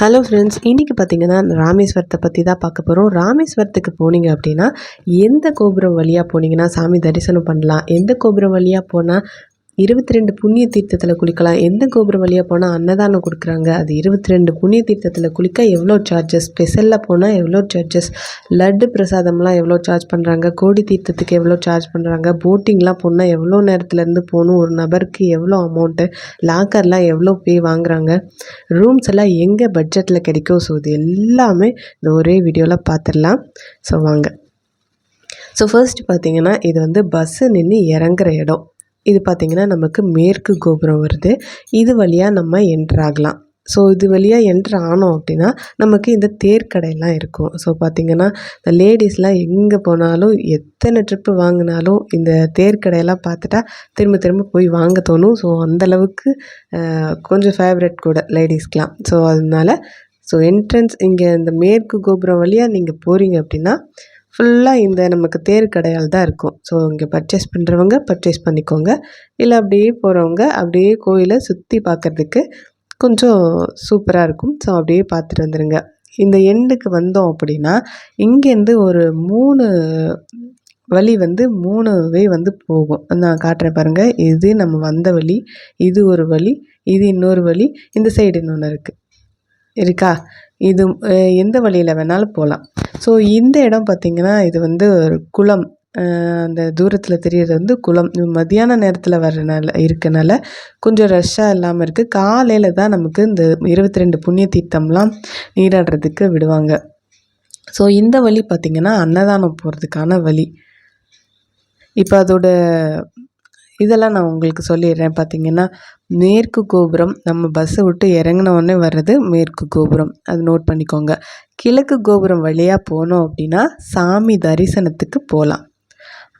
Hello friends இன்றைக்கி பார்த்தீங்கன்னா ராமேஸ்வரத்தை பற்றி தான் பார்க்க போகிறோம் ராமேஸ்வரத்துக்கு போனீங்க அப்படின்னா எந்த கோபுரம் வழியாக போனீங்கன்னா சாமி தரிசனம் பண்ணலாம். எந்த கோபுரம் வழியாக போனால் இருபத்தி ரெண்டு புண்ணிய தீர்த்தத்தில் குளிக்கலாம். எந்த கோபுரம் வழியாக போனால் அன்னதானம் கொடுக்குறாங்க. அது இருபத்தி ரெண்டு புண்ணிய தீர்த்தத்தில் குளிக்க எவ்வளோ சார்ஜஸ் ஸ்பெஷலில் போனால் எவ்வளோ சார்ஜஸ் லட்டு பிரசாதம்லாம் எவ்வளோ சார்ஜ் பண்ணுறாங்க கோடி தீர்த்தத்துக்கு எவ்வளோ சார்ஜ் பண்ணுறாங்க போட்டிங்லாம் போனால் எவ்வளோ நேரத்துலேருந்து போகணும்? ஒரு நபருக்கு எவ்வளோ அமௌண்ட்டு லாக்கர்லாம் எவ்வளோ பே வாங்குறாங்க? ரூம்ஸ் எல்லாம் எங்கே பட்ஜெட்டில் கிடைக்கும்? ஸோ இது எல்லாமே இந்த ஒரே வீடியோவில் பார்த்துடலாம் ஸோ வாங்க. ஸோ ஃபர்ஸ்ட் பார்த்தீங்கன்னா இது வந்து பஸ்ஸு நின்று இறங்குற இடம். இது பார்த்திங்கன்னா நமக்கு மேற்கு கோபுரம் வருது. இது வழியாக நம்ம என்ட்ராகலாம் ஸோ இது வழியாக என்ட்ரு ஆனோம் அப்படின்னா நமக்கு இந்த தேர்க்கடையெல்லாம் இருக்கும். ஸோ பார்த்திங்கன்னா இந்த லேடிஸ்லாம் எங்கே போனாலும் எத்தனை ட்ரிப்பு வாங்கினாலும் இந்த தேர்க்கடையெல்லாம் பார்த்துட்டா திரும்ப திரும்ப போய் வாங்க தோணும். ஸோ அந்தளவுக்கு கொஞ்சம் ஃபேவரட் கூட லேடிஸ்க்கெலாம் ஸோ அதனால ஸோ என்ட்ரன்ஸ் இங்கே இந்த மேற்கு கோபுரம் வழியாக நீங்கள் போகிறீங்க அப்படின்னா ஃபுல்லாக இந்த நமக்கு தேர் கடையால் தான் இருக்கும். ஸோ இங்கே பர்ச்சேஸ் பண்ணுறவங்க பர்ச்சேஸ் பண்ணிக்கோங்க. இல்லை அப்படியே போகிறவங்க அப்படியே கோயிலை சுற்றி பார்க்குறதுக்கு கொஞ்சம் சூப்பராக இருக்கும். ஸோ அப்படியே பார்த்துட்டு வந்துடுங்க இந்த எண்டுக்கு வந்தோம் அப்படின்னா இங்கேருந்து ஒரு மூணு வழி வந்து மூணு வே வந்து போகும். நான் காட்டுறேன் பாருங்கள் இது நம்ம வந்த வழி இது ஒரு வழி இது இன்னொரு வழி இந்த சைடு இன்னொன்று இருக்குது இருக்கா? இது எந்த வழியில் வேணாலும் போகலாம் ஸோ இந்த இடம் பார்த்திங்கன்னா இது வந்து ஒரு குளம். அந்த தூரத்தில் தெரிகிறது வந்து குளம். மதியான நேரத்தில் வர்றனால இருக்கனால கொஞ்சம் ரஷ்ஷாக இல்லாமல் இருக்குது காலையில் தான் நமக்கு இந்த இருபத்தி ரெண்டு புண்ணிய தீர்த்தம்லாம் நீராடுறதுக்கு விடுவாங்க. ஸோ இந்த வழி பார்த்திங்கன்னா அன்னதானம் போகிறதுக்கான வழி. இப்போ அதோட இதெல்லாம் நான் உங்களுக்கு சொல்லிடுறேன். பார்த்தீங்கன்னா மேற்கு கோபுரம். நம்ம பஸ்ஸை விட்டு இறங்கின உடனே வர்றது மேற்கு கோபுரம். அது நோட் பண்ணிக்கோங்க. கிழக்கு கோபுரம் வழியாக போனோம் அப்படின்னா சாமி தரிசனத்துக்கு போகலாம்.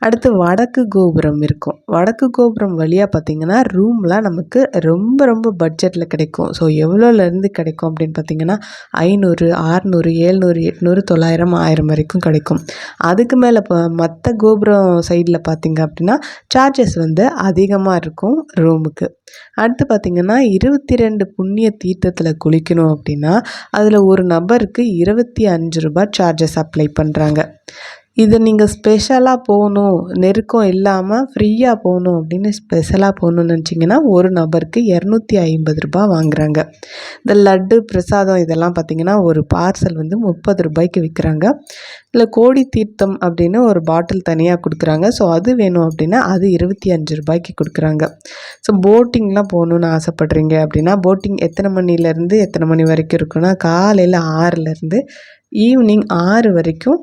அடுத்து வடக்கு கோபுரம் இருக்கும். வடக்கு கோபுரம் வழியாக பார்த்திங்கன்னா ரூம்லாம் நமக்கு ரொம்ப ரொம்ப பட்ஜெட்டில் கிடைக்கும். ஸோ எவ்வளோலேருந்து கிடைக்கும் அப்படின்னு பார்த்திங்கன்னா ஐநூறு ஆறுநூறு ஏழ்நூறு எட்நூறு தொள்ளாயிரம் ஆயிரம் வரைக்கும் கிடைக்கும். அதுக்கு மேலே இப்போ மற்ற கோபுரம் சைடில் பார்த்திங்க அப்படின்னா சார்ஜஸ் வந்து அதிகமாக இருக்கும் ரூமுக்கு அடுத்து பார்த்திங்கன்னா இருபத்தி ரெண்டு புண்ணிய தீர்த்தத்தில் குளிக்கணும் அப்படின்னா அதில் ஒரு நபருக்கு இருபத்தி அஞ்சு ரூபாய் சார்ஜஸ் அப்ளை பண்ணுறாங்க இது நீங்கள் ஸ்பெஷலாக போகணும் நெருக்கம் இல்லாமல் ஃப்ரீயாக போகணும் அப்படின்னு ஸ்பெஷலாக போகணுன்னு நினச்சிங்கன்னா ஒரு நபருக்கு இரநூத்தி ஐம்பது ரூபா வாங்குகிறாங்க இந்த லட்டு பிரசாதம் இதெல்லாம் பார்த்திங்கன்னா ஒரு பார்சல் வந்து முப்பது ரூபாய்க்கு விற்கிறாங்க இல்லை கோடி தீர்த்தம் அப்படின்னு ஒரு பாட்டில் தனியாக கொடுக்குறாங்க. ஸோ அது வேணும் அப்படின்னா அது இருபத்தி அஞ்சு ரூபாய்க்கு கொடுக்குறாங்க. ஸோ போட்டிங்லாம் போகணுன்னு ஆசைப்பட்றீங்க அப்படின்னா போட்டிங் எத்தனை மணிலேருந்து எத்தனை மணி வரைக்கும் இருக்குன்னா காலையில் ஆறுலேருந்து ஈவினிங் ஆறு வரைக்கும்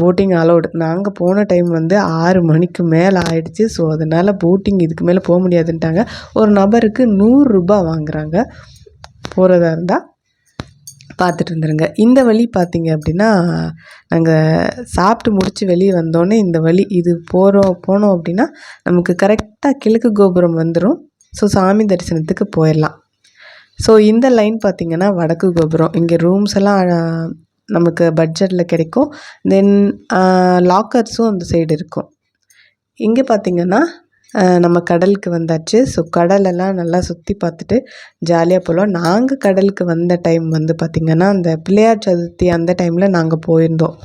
போட்டிங் அலோடு நாங்கள் போன டைம் வந்து ஆறு மணிக்கு மேலே ஆயிடுச்சு. ஸோ அதனால் போட்டிங் இதுக்கு மேலே போக முடியாதுன்ட்டாங்க. ஒரு நபருக்கு நூறுரூபா வாங்குகிறாங்க போகிறதா இருந்தால் பார்த்துட்டு இருந்துருங்க. இந்த வழி பார்த்தீங்க அப்படின்னா நாங்கள் சாப்பிட்டு முடித்து வெளியே வந்தோடனே இந்த வழி இது போகிறோம் போனோம் அப்படின்னா நமக்கு கரெக்டாக கிழக்கு கோபுரம் வந்துடும் ஸோ சாமி தரிசனத்துக்கு போயிடலாம் ஸோ இந்த லைன் பார்த்திங்கன்னா வடக்கு கோபுரம். இங்கே ரூம்ஸ் எல்லாம் நமக்கு பட்ஜெட்டில் கிடைக்கும். தென் லாக்கர்ஸும் அந்த சைடு இருக்கும். இங்கே பார்த்திங்கன்னா நம்ம கடலுக்கு வந்தாச்சு. ஸோ கடலெல்லாம் நல்லா சுற்றி பார்த்துட்டு ஜாலியாக போகலாம் நாங்கள் கடலுக்கு வந்த டைம் வந்து பார்த்திங்கன்னா அந்த பிள்ளையார் சதுர்த்தி அந்த டைமில் நாங்கள் போயிருந்தோம்.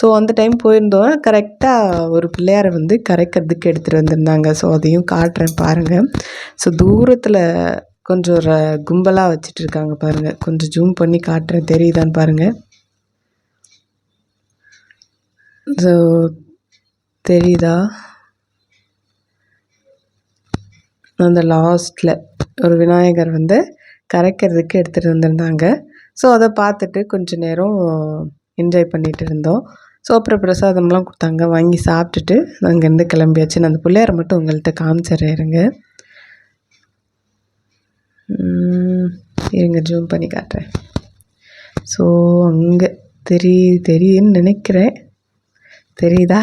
ஸோ அந்த டைம் போயிருந்தோம். கரெக்டாக ஒரு பிள்ளையாரை வந்து கரைக்கிறதுக்கு எடுத்துகிட்டு வந்திருந்தாங்க. ஸோ அதையும் காட்டுறேன் பாருங்கள் ஸோ தூரத்தில் கொஞ்சம் ஒரு கும்பலாக வச்சுட்டு இருக்காங்க பாருங்கள் கொஞ்சம் ஜூம் பண்ணி காட்டுறேன். தெரியுதான்னு பாருங்கள் ஸோ தெரியுதா? அந்த லாஸ்ட்டில் ஒரு விநாயகர் வந்து கரைக்கிறதுக்கு எடுத்துகிட்டு வந்திருந்தாங்க. ஸோ அதை பார்த்துட்டு கொஞ்ச நேரம் என்ஜாய் பண்ணிகிட்டு இருந்தோம். ஸோ அப்புறம் பிரசாதம்லாம் கொடுத்தாங்க. வாங்கி சாப்பிட்டுட்டு அங்கேருந்து கிளம்பியாச்சு. நான் அந்த பிள்ளையாரை மட்டும் உங்கள்கிட்ட காமிச்சிட்றேன் இருங்க. இருங்க ஜூம் பண்ணி காட்டுறேன். ஸோ அங்கே தெரிய தெரியுன்னு நினைக்கிறேன். தெரியுதா?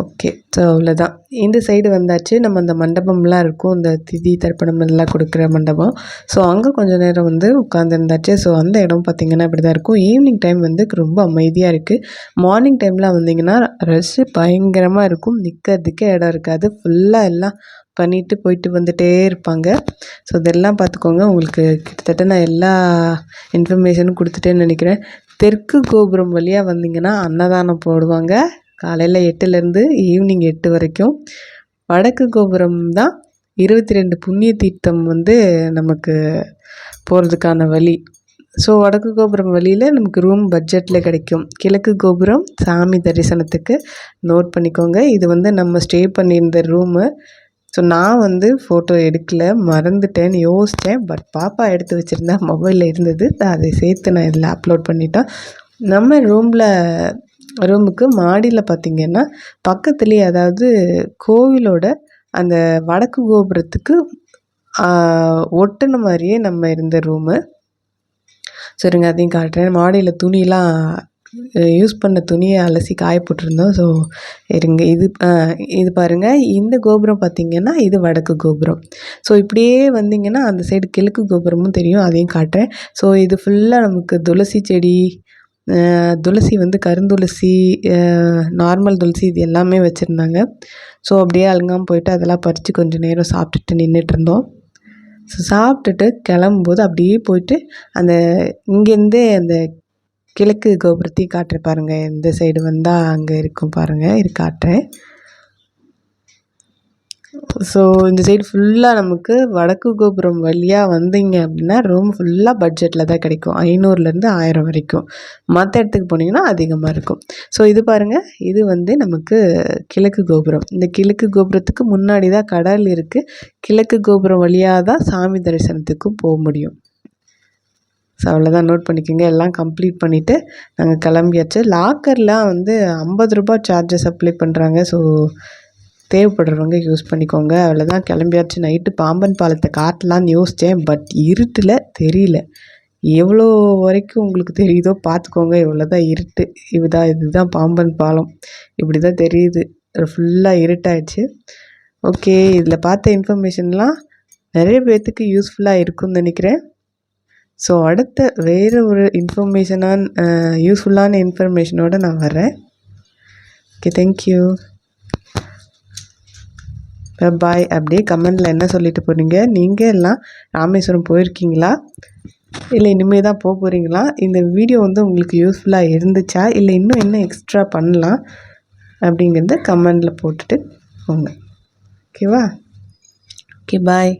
ஓகே ஸோ அவ்வளோதான் இந்த சைடு வந்தாச்சு. நம்ம அந்த மண்டபம்லாம் இருக்கும். இந்த திதி தர்ப்பணம் எல்லாம் கொடுக்குற மண்டபம். ஸோ அங்கே கொஞ்சம் நேரம் வந்து உட்காந்துருந்தாச்சு ஸோ அந்த இடம் பார்த்திங்கன்னா இப்படி தான் இருக்கும். ஈவினிங் டைம் வந்து ரொம்ப அமைதியாக இருக்குது மார்னிங் டைம்லாம் வந்தீங்கன்னா ரஷ்ஷு பயங்கரமாக இருக்கும். நிற்கிறதுக்கே இடம் இருக்காது. ஃபுல்லாக எல்லாம் பண்ணிட்டு போயிட்டு வந்துட்டே இருப்பாங்க. ஸோ இதெல்லாம் பார்த்துக்கோங்க. உங்களுக்கு கிட்டத்தட்ட நான் எல்லா இன்ஃபர்மேஷனும் கொடுத்துட்டேன்னு நினைக்கிறேன். தெற்கு கோபுரம் வழியாக வந்தீங்கன்னா அன்னதானம் போடுவாங்க. காலையில் எட்டுலேருந்து ஈவினிங் எட்டு வரைக்கும். வடக்கு கோபுரம் தான் இருபத்தி ரெண்டு புண்ணிய தீர்த்தம் வந்து நமக்கு போகிறதுக்கான வழி. ஸோ வடக்கு கோபுரம் வழியில் நமக்கு ரூம் பட்ஜெட்டில் கிடைக்கும். கிழக்கு கோபுரம் சாமி தரிசனத்துக்கு நோட் பண்ணிக்கோங்க. இது வந்து நம்ம ஸ்டே பண்ணியிருந்த ரூமு ஸோ நான் வந்து ஃபோட்டோ எடுக்கல மறந்துட்டேன்னு யோசித்தேன் பட் பாப்பா எடுத்து வச்சுருந்தா மொபைலில் இருந்தது. அதை சேர்த்து நான் இதில் அப்லோட் பண்ணிட்டேன். நம்ம ரூமில் ரூமுக்கு மாடியில் பார்த்திங்கன்னா பக்கத்துலேயே அதாவது கோவிலோட அந்த வடக்கு கோபுரத்துக்கு ஒட்டின மாதிரியே நம்ம இருந்த ரூமு சரிங்க அதையும் காட்டுறேன். மாடியில் துணிலாம் யூஸ் பண்ண துணியை அலசி காய போட்டிருந்தோம். ஸோ இருங்க இது இது பாருங்கள் இந்த கோபுரம் பார்த்திங்கன்னா இது வடக்கு கோபுரம். ஸோ இப்படியே வந்திங்கன்னா அந்த சைடு கிழக்கு கோபுரமும் தெரியும். அதையும் காட்டுறேன். ஸோ இது ஃபுல்லாக நமக்கு துளசி செடி துளசி வந்து கருந்துளசி நார்மல் துளசி இது எல்லாமே வச்சுருந்தாங்க. ஸோ அப்படியே அழுங்காமல் போயிட்டு அதெல்லாம் பறித்து கொஞ்சம் நேரம் சாப்பிட்டுட்டு நின்றுட்டு இருந்தோம். ஸோ சாப்பிட்டுட்டு கிளம்பும்போது அப்படியே போயிட்டு அந்த இங்கேருந்தே அந்த கிழக்கு கோபுரத்தையும் காட்டுற பாருங்கள் இந்த சைடு வந்தால் அங்கே இருக்கும் பாருங்கள் இது காட்டுறேன். ஸோ இந்த சைடு ஃபுல்லாக நமக்கு வடக்கு கோபுரம் வழியாக வந்தீங்க அப்படின்னா ரூம் ஃபுல்லாக பட்ஜெட்டில் தான் கிடைக்கும். ஐநூறுலேருந்து ஆயிரம் வரைக்கும். மற்ற இடத்துக்கு போனீங்கன்னா அதிகமாக இருக்கும். ஸோ இது பாருங்கள் இது வந்து நமக்கு கிழக்கு கோபுரம். இந்த கிழக்கு கோபுரத்துக்கு முன்னாடி தான் கடல் இருக்குது கிழக்கு கோபுரம் வழியாக தான் சாமி தரிசனத்துக்கும் போக முடியும். ஸோ அவ்வளோதான் நோட் பண்ணிக்கோங்க. எல்லாம் கம்ப்ளீட் பண்ணிவிட்டு நாங்கள் கிளம்பியாச்சு. லாக்கர்லாம் வந்து ஐம்பது ரூபா சார்ஜஸ் அப்ளை பண்ணுறாங்க ஸோ தேவைப்படுறவங்க யூஸ் பண்ணிக்கோங்க. அவ்வளோதான் கிளம்பியாச்சு. நைட்டு பாம்பன் பாலத்தை காட்டலான்னு யோசித்தேன் பட் இருட்டில் தெரியல. எவ்வளோ வரைக்கும் உங்களுக்கு தெரியுதோ பார்த்துக்கோங்க. இவ்வளோ தான் இருட்டு. இதுதான் இதுதான் பாம்பன் பாலம். இப்படி தான் தெரியுது ஃபுல்லாக இருட்டாயிடுச்சு. ஓகே இதில் பார்த்த இன்ஃபர்மேஷன்லாம் நிறைய பேர்த்துக்கு யூஸ்ஃபுல்லாக இருக்கும்னு நினைக்கிறேன். ஸோ அடுத்த வேறு ஒரு இன்ஃபர்மேஷனான யூஸ்ஃபுல்லான இன்ஃபர்மேஷனோடு நான் வரேன் ஓகே தேங்க்யூ பாய் அப்படியே கமெண்டில் என்ன சொல்லிட்டு போகிறீங்க நீங்கள் எல்லாம் ராமேஸ்வரம் போயிருக்கீங்களா? இல்லை இனிமேல் தான் போக போகிறீங்களா இந்த வீடியோ வந்து உங்களுக்கு யூஸ்ஃபுல்லாக இருந்துச்சா? இல்லை இன்னும் என்ன எக்ஸ்ட்ரா பண்ணலாம்? அப்படிங்கிறத கமெண்டில் போட்டுட்டு போங்க. ஓகேவா ஓகே பாய்